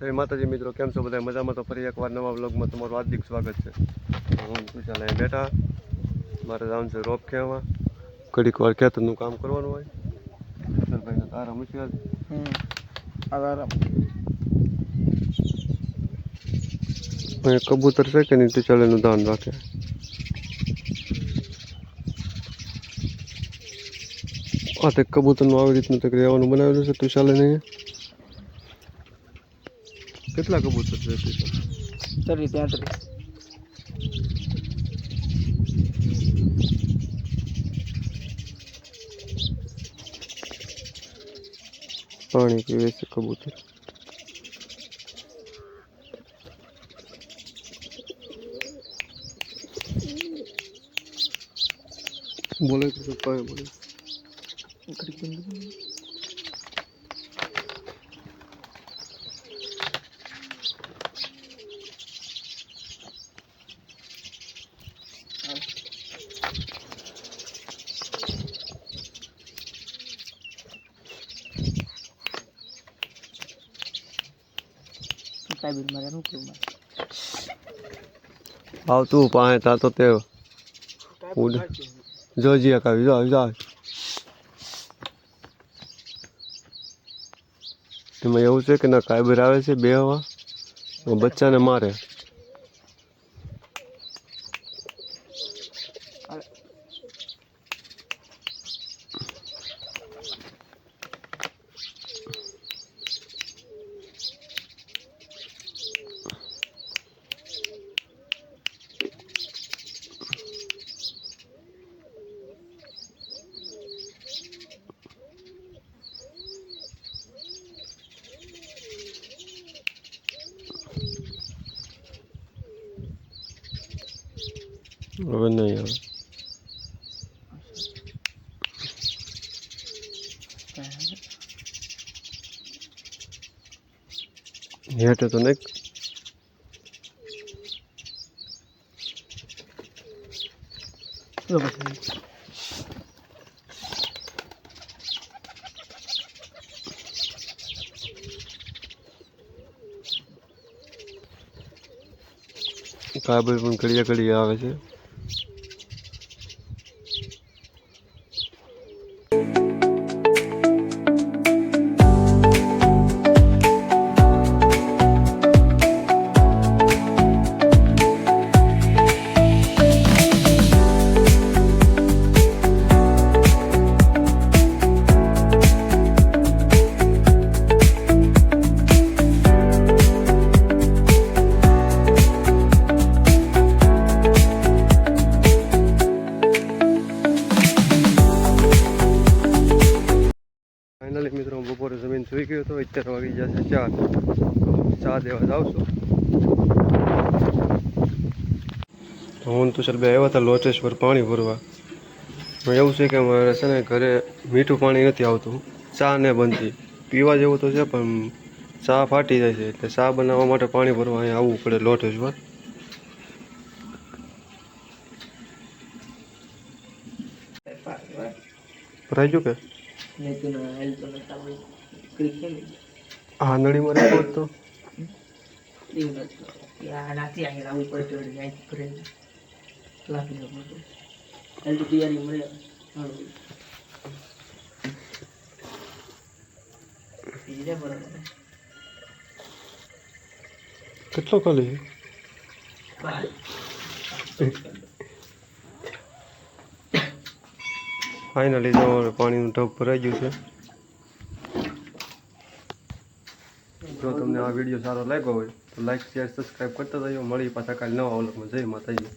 જય માતાજી મિત્રો કેમ છો બધા? મજામાં તો ફરી એકવાર નવા બ્લોગમાં તમારું હાર્દિક સ્વાગત છે. હું તુષાલ અહીં બેઠા. મારે જવાનું છે રોપ ખેવામાં ઘડીક વાર ખેતરનું કામ કરવાનું હોય. મુશ્કેલ આરામ કબૂતર છે કે નહીં તુષાલ એનું ધ્યાન રાખે. આ તે કબૂતરનું આવી રીતનું તે રહેવાનું બનાવેલું છે તુષાલે નહીં કેટલા કબૂતર છે ચરી તેત્રીસ. પાણી પીવે છે કબૂતર. બોલે તો પાણી બોલે? કાબિલ મારે શું કરું મારે આવતું પાણી તા તો ઉડ જોજી કાવી જાવ એમાં એવું છે કે ના કાયબર આવે છે બે હવા? બચ્ચાને મારે. હવે નહીં આવે. હેઠે તો નહીં. કાબલ પણ ઘડીએ કડિયા આવે છે. Thank you. સુઈ ગયો તો અત્યારે વાગી જશે ચા ચા દેવા જાઉં છું. હું તો સર બે આવ્યા હતા લોટેશ્વર પાણી ભરવા. એવું છે કે મારે છે ને ઘરે મીઠું પાણી નથી આવતું. ચા ને બનતી પીવા જેવું તો છે પણ ચા ફાટી જાય છે એટલે ચા બનાવવા માટે પાણી ભરવા અહીંયા આવવું પડે લોટેશ્વર ભરાઈ ગયું કે? ના હેલ તો? કેટલો ખાલી? ફાઈનલી જો પાણીનું ટપ ભરાઈ ગયું છે. જો તમને આ વીડિયો સારો લાગ્યો હોય તો લાઈક શેર સબસ્ક્રાઈબ કરતા જજો. મળી પાછા કાલે નવા અવલોકમાં જય માતાજી.